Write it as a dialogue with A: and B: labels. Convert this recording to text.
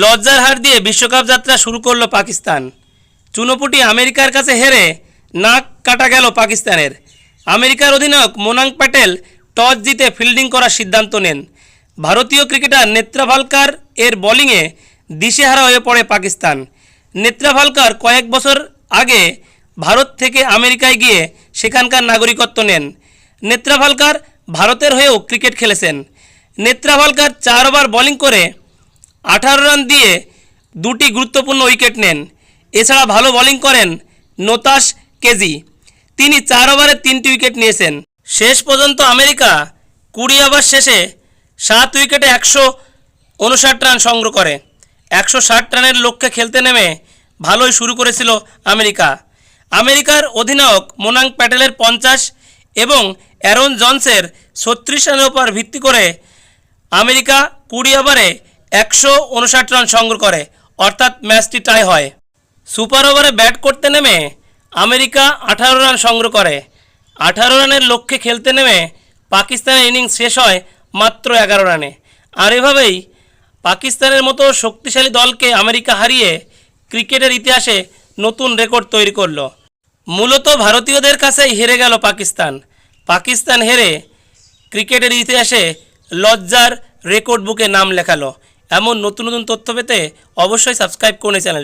A: লজ্জার হার দিয়ে বিশ্বকাপ যাত্রা শুরু করল পাকিস্তান। চুনোপুটি আমেরিকার কাছে হেরে নাক কাটা গেল পাকিস্তানের। আমেরিকার অধিনায়ক মোনাং প্যাটেল টস জিতে ফিল্ডিং করার সিদ্ধান্ত নেন। ভারতীয় ক্রিকেটার নেত্রাভালকার এর বোলিংয়ে দিশেহারা হয়ে পড়ে পাকিস্তান। নেত্রাভালকার কয়েক বছর আগে ভারত থেকে আমেরিকায় গিয়ে সেখানকার নাগরিকত্ব নেন। নেত্রাভালকার ভারতের হয়েও ক্রিকেট খেলেছেন। নেত্রাভালকার চার ওভার বোলিং করে আঠারো রান দিয়ে দুটি গুরুত্বপূর্ণ উইকেট নেন। এছাড়া ভালো বোলিং করেন নোতাস কেজি। তিনি চার ওভারে তিনটি উইকেট নিয়েছেন। শেষ পর্যন্ত আমেরিকা কুড়ি ওভার শেষে সাত উইকেটে একশো উনষাট রান সংগ্রহ করে। একশো ষাট রানের লক্ষ্যে খেলতে নেমে ভালোই শুরু করেছিল আমেরিকা। আমেরিকার অধিনায়ক মোনাং প্যাটেলের পঞ্চাশ এবং অ্যারন জনসের ছত্রিশ রানের উপর ভিত্তি করে আমেরিকা কুড়ি ওভারে একশো উনষাট রান সংগ্রহ করে, অর্থাৎ ম্যাচটি টাই হয়। সুপার ওভারে ব্যাট করতে নেমে আমেরিকা আঠারো রান সংগ্রহ করে। আঠারো রানের লক্ষ্যে খেলতে নেমে পাকিস্তানের ইনিংস শেষ হয় মাত্র এগারো রানে। আর এভাবেই পাকিস্তানের মতো শক্তিশালী দলকে আমেরিকা হারিয়ে ক্রিকেটের ইতিহাসে নতুন রেকর্ড তৈরি করল। মূলত ভারতীয়দের কাছেই হেরে গেল পাকিস্তান। পাকিস্তান হেরে ক্রিকেটের ইতিহাসে লজ্জার রেকর্ড বুকে নাম লেখালো। এমন নতুন নতুন তথ্য পেতে অবশ্যই সাবস্ক্রাইব করুন এই চ্যানেল